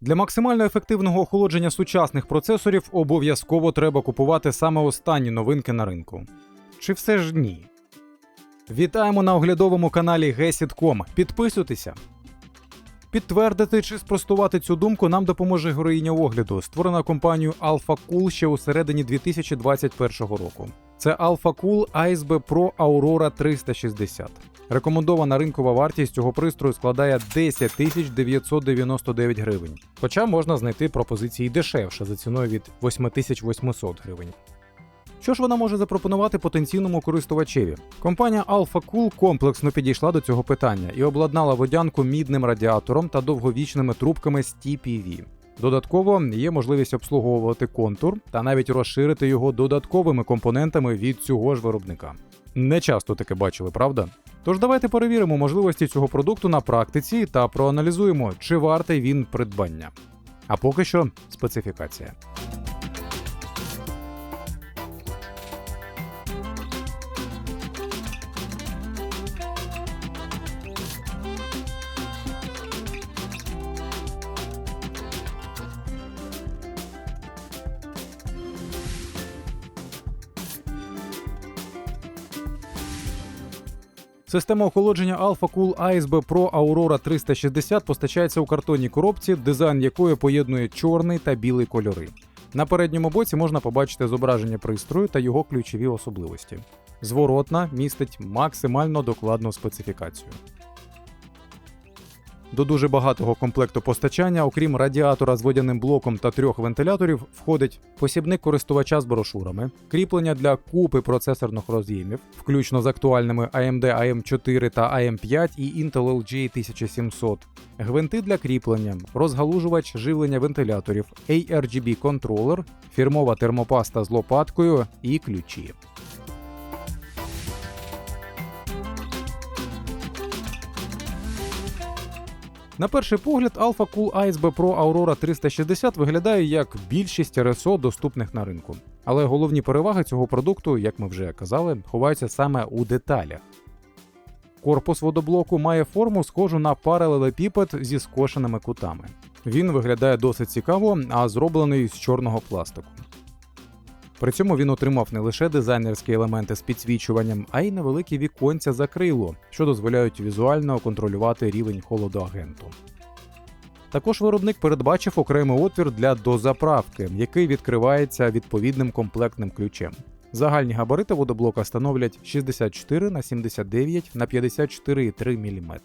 Для максимально ефективного охолодження сучасних процесорів обов'язково треба купувати саме останні новинки на ринку. Чи все ж ні? Вітаємо на оглядовому каналі Gesit.com. Підписуйтеся. Підтвердити чи спростувати цю думку нам допоможе героїня огляду, створена компанією Alpha Cool ще у середині 2021 року. Це Alpha Cool ASB Pro Aurora 360. Рекомендована ринкова вартість цього пристрою складає 10 тисяч 999 гривень. Хоча можна знайти пропозиції дешевше за ціною від 8800 гривень. Що ж вона може запропонувати потенційному користувачеві? Компанія Alpha комплексно підійшла до цього питання і обладнала водянку мідним радіатором та довговічними трубками з TPV. Додатково є можливість обслуговувати контур та навіть розширити його додатковими компонентами від цього ж виробника. Не часто таке бачили, правда? Тож давайте перевіримо можливості цього продукту на практиці та проаналізуємо, чи вартий він придбання. А поки що специфікація. Система охолодження Alpha Cool ASB Pro Aurora 360 постачається у картонній коробці, дизайн якої поєднує чорний та білий кольори. На передньому боці можна побачити зображення пристрою та його ключові особливості. Зворотна містить максимально докладну специфікацію. До дуже багатого комплекту постачання, окрім радіатора з водяним блоком та трьох вентиляторів, входить посібник користувача з брошурами, кріплення для купи процесорних роз'ємів, включно з актуальними AMD AM4 та AM5 і Intel LG 1700, гвинти для кріплення, розгалужувач живлення вентиляторів, ARGB контролер, фірмова термопаста з лопаткою і ключі. На перший погляд, Alpha Cool ASB Pro Aurora 360 виглядає як більшість РСО доступних на ринку. Але головні переваги цього продукту, як ми вже казали, ховаються саме у деталях. Корпус водоблоку має форму, схожу на паралелепіпед зі скошеними кутами. Він виглядає досить цікаво, а зроблений з чорного пластику. При цьому він отримав не лише дизайнерські елементи з підсвічуванням, а й невеликі віконця за крило, що дозволяють візуально контролювати рівень холодоагенту. Також виробник передбачив окремий отвір для дозаправки, який відкривається відповідним комплектним ключем. Загальні габарити водоблока становлять 64 на 79 на 54,3 мм.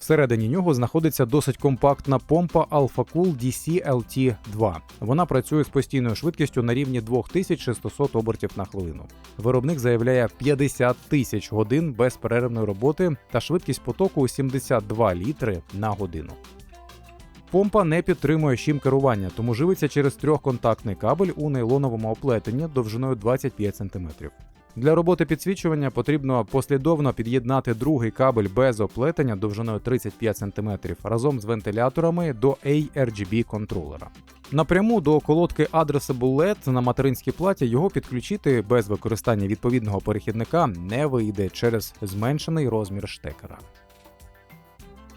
Всередині нього знаходиться досить компактна помпа Alpha Cool DC LT 2. Вона працює з постійною швидкістю на рівні 2600 обертів на хвилину. Виробник заявляє 50 тисяч годин безперервної роботи та швидкість потоку 72 літри на годину. Помпа не підтримує щім керування, тому живиться через трьохконтактний кабель у нейлоновому оплетенні довжиною 25 см. Для роботи підсвічування потрібно послідовно під'єднати другий кабель без оплетення довжиною 35 см разом з вентиляторами до ARGB контролера. Напряму до колодки Addressable LED на материнській платі його підключити без використання відповідного перехідника не вийде через зменшений розмір штекера.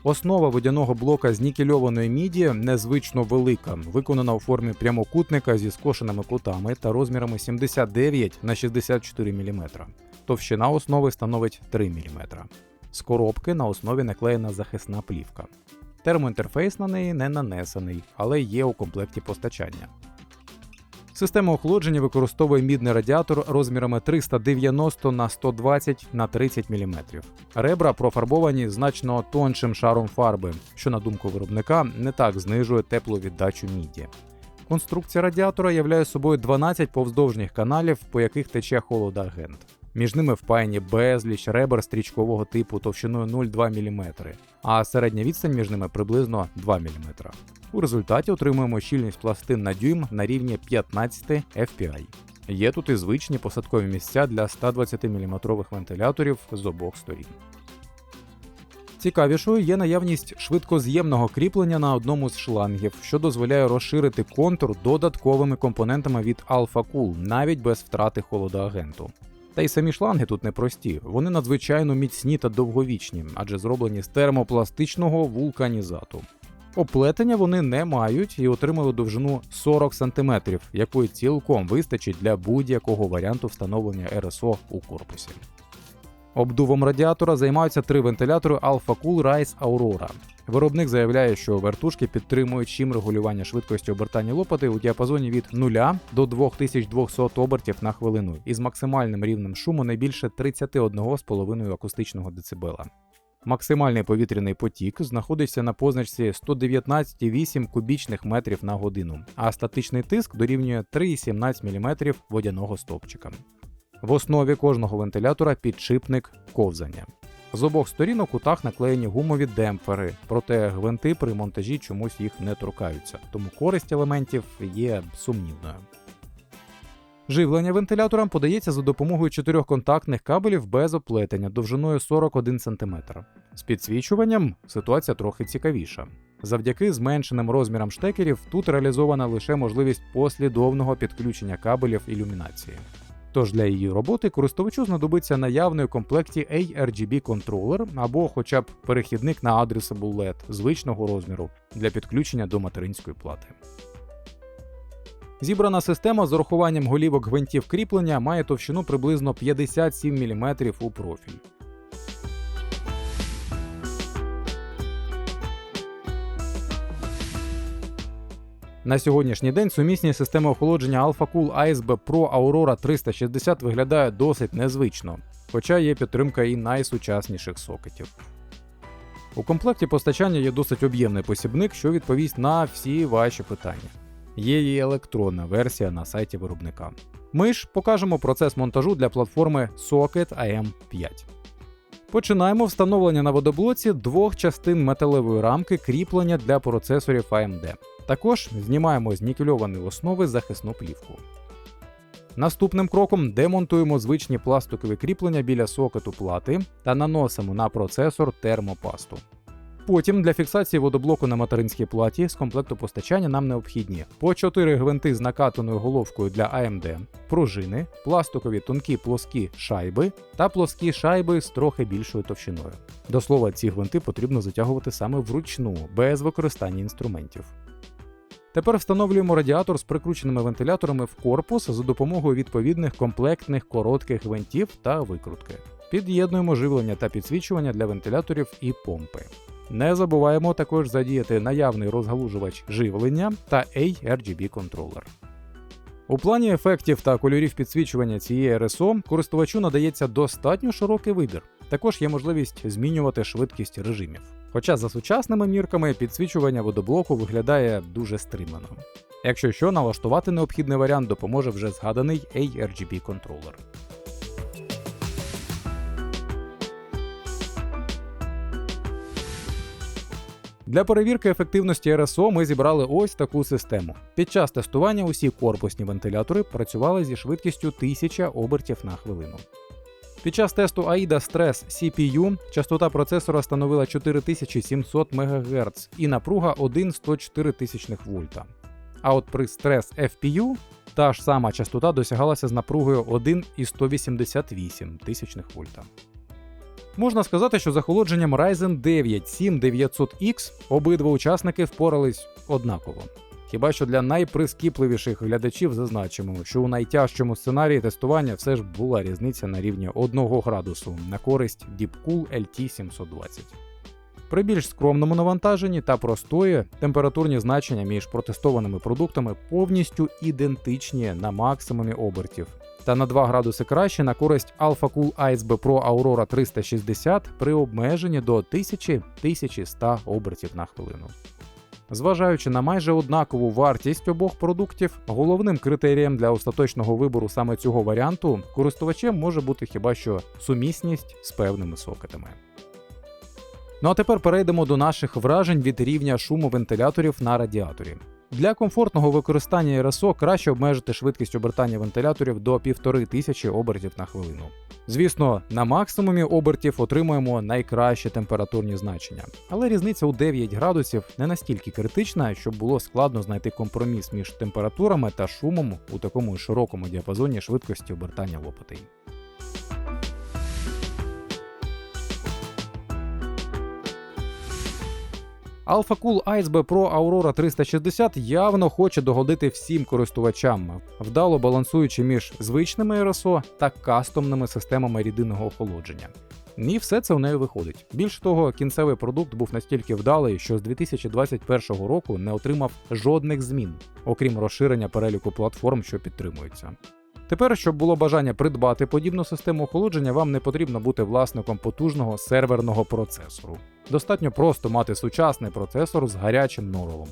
Основа водяного блока з нікельованої міді незвично велика, виконана у формі прямокутника зі скошеними кутами та розмірами 79 на 64 мм. Товщина основи становить 3 мм. З коробки на основі наклеєна захисна плівка. Термоінтерфейс на неї не нанесений, але є у комплекті постачання. Система охолодження використовує мідний радіатор розмірами 390 на 120 на 30 мм. Ребра профарбовані значно тоншим шаром фарби, що, на думку виробника, не так знижує теплу віддачу міді. Конструкція радіатора являє собою 12 повздовжніх каналів, по яких тече холодоагент. Між ними впаяні безліч ребер стрічкового типу товщиною 0,2 мм, а середня відстань між ними приблизно 2 мм. У результаті отримуємо щільність пластин на дюйм на рівні 15 FPI. Є тут і звичні посадкові місця для 120 мм вентиляторів з обох сторін. Цікавішою є наявність швидкоз'ємного кріплення на одному з шлангів, що дозволяє розширити контур додатковими компонентами від Alpha Cool, навіть без втрати холодоагенту. Та й самі шланги тут непрості, вони надзвичайно міцні та довговічні, адже зроблені з термопластичного вулканізату. Оплетення вони не мають і отримали довжину 40 см, якої цілком вистачить для будь-якого варіанту встановлення РСО у корпусі. Обдувом радіатора займаються три вентилятори Alpha Cool Rise Aurora. Виробник заявляє, що вертушки підтримують чим регулювання швидкості обертання лопати у діапазоні від 0 до 2200 обертів на хвилину із максимальним рівнем шуму не більше 31,5 акустичного децибела. Максимальний повітряний потік знаходиться на позначці 119,8 кубічних метрів на годину, а статичний тиск дорівнює 3,17 мм водяного стовпчика. В основі кожного вентилятора підшипник ковзання. З обох сторін у кутах наклеєні гумові демпфери, проте гвинти при монтажі чомусь їх не торкаються, тому користь елементів є сумнівною. Живлення вентиляторам подається за допомогою чотирьох контактних кабелів без оплетення довжиною 41 см. З підсвічуванням ситуація трохи цікавіша. Завдяки зменшеним розмірам штекерів тут реалізована лише можливість послідовного підключення кабелів ілюмінації. Тож для її роботи користувачу знадобиться наявний у комплекті ARGB контролер або хоча б перехідник на Addressable LED звичного розміру для підключення до материнської плати. Зібрана система з урахуванням голівок гвинтів кріплення має товщину приблизно 57 мм у профіль. На сьогоднішній день сумісні системи охолодження Alpha Cool ASB Pro Aurora 360 виглядає досить незвично, хоча є підтримка і найсучасніших сокетів. У комплекті постачання є досить об'ємний посібник, що відповість на всі ваші питання. Є і електронна версія на сайті виробника. Ми ж покажемо процес монтажу для платформи Socket AM5. Починаємо встановлення на водоблоці двох частин металевої рамки кріплення для процесорів AMD. Також знімаємо з нікельованої основи захисну плівку. Наступним кроком демонтуємо звичні пластикові кріплення біля сокету плати та наносимо на процесор термопасту. Потім для фіксації водоблоку на материнській платі з комплекту постачання нам необхідні по 4 гвинти з накатаною головкою для AMD, пружини, пластикові тонкі плоскі шайби та плоскі шайби з трохи більшою товщиною. До слова, ці гвинти потрібно затягувати саме вручну, без використання інструментів. Тепер встановлюємо радіатор з прикрученими вентиляторами в корпус за допомогою відповідних комплектних коротких гвинтів та викрутки. Під'єднуємо живлення та підсвічування для вентиляторів і помпи. Не забуваємо також задіяти наявний розгалужувач живлення та ARGB контролер. У плані ефектів та кольорів підсвічування цієї РСО користувачу надається достатньо широкий вибір. Також є можливість змінювати швидкість режимів. Хоча за сучасними мірками підсвічування водоблоку виглядає дуже стримано. Якщо що, налаштувати необхідний варіант допоможе вже згаданий ARGB контролер. Для перевірки ефективності РСО ми зібрали ось таку систему. Під час тестування усі корпусні вентилятори працювали зі швидкістю 1000 обертів на хвилину. Під час тесту AIDA Stress CPU частота процесора становила 4700 МГц і напруга 1,104 тисячних вольта. А от при Stress FPU та ж сама частота досягалася з напругою 1,188 тисячних вольта. Можна сказати, що з охолодженням Ryzen 9 7900X обидва учасники впорались однаково. Хіба що для найприскіпливіших глядачів зазначимо, що у найтяжчому сценарії тестування все ж була різниця на рівні 1 градусу на користь Deepcool LT720. При більш скромному навантаженні та простої температурні значення між протестованими продуктами повністю ідентичні на максимумі обертів. Та на 2 градуси краще на користь Alpha Cool ASB Pro Aurora 360 при обмеженні до 1000-1100 обертів на хвилину. Зважаючи на майже однакову вартість обох продуктів, головним критерієм для остаточного вибору саме цього варіанту користувачем може бути хіба що сумісність з певними сокетами. Ну а тепер перейдемо до наших вражень від рівня шуму вентиляторів на радіаторі. Для комфортного використання РСО краще обмежити швидкість обертання вентиляторів до 1500 обертів на хвилину. Звісно, на максимумі обертів отримуємо найкращі температурні значення, але різниця у 9 градусів не настільки критична, щоб було складно знайти компроміс між температурами та шумом у такому широкому діапазоні швидкості обертання лопатей. Alpha Cool Ice B Pro Aurora 360 явно хоче догодити всім користувачам, вдало балансуючи між звичними RSO та кастомними системами рідинного охолодження. І все це у неї виходить. Більш того, кінцевий продукт був настільки вдалий, що з 2021 року не отримав жодних змін, окрім розширення переліку платформ, що підтримуються. Тепер, щоб було бажання придбати подібну систему охолодження, вам не потрібно бути власником потужного серверного процесору. Достатньо просто мати сучасний процесор з гарячим норовом.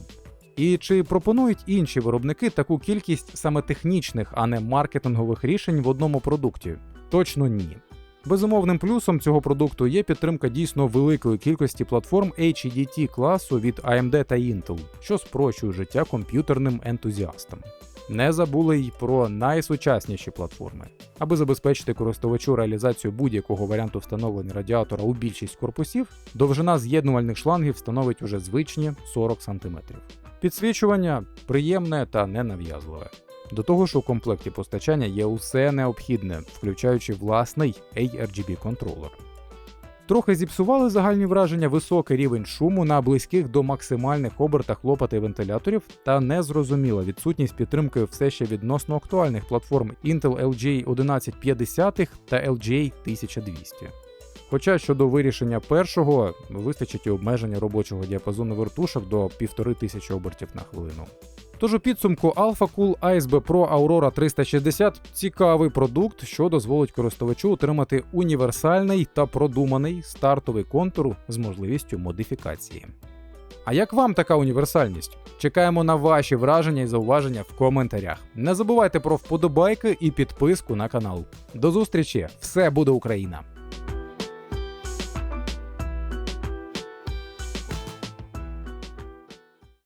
І чи пропонують інші виробники таку кількість саме технічних, а не маркетингових рішень в одному продукті? Точно ні. Безумовним плюсом цього продукту є підтримка дійсно великої кількості платформ HEDT класу від AMD та Intel, що спрощує життя комп'ютерним ентузіастам. Не забули й про найсучасніші платформи. Аби забезпечити користувачу реалізацію будь-якого варіанту встановлення радіатора у більшість корпусів, довжина з'єднувальних шлангів становить уже звичні 40 см. Підсвічування приємне та ненав'язливе. До того ж, у комплекті постачання є усе необхідне, включаючи власний ARGB контролер. Трохи зіпсували загальні враження високий рівень шуму на близьких до максимальних обертах лопати вентиляторів та незрозуміла відсутність підтримки все ще відносно актуальних платформ Intel LGA 1150 та LGA 1200. Хоча щодо вирішення першого вистачить і обмеження робочого діапазону вертушок до 1500 обертів на хвилину. Тож у підсумку Alpha Cool Ice Pro Aurora 360 цікавий продукт, що дозволить користувачу отримати універсальний та продуманий стартовий контур з можливістю модифікації. А як вам така універсальність? Чекаємо на ваші враження і зауваження в коментарях. Не забувайте про вподобайки і підписку на канал. До зустрічі! Все буде Україна!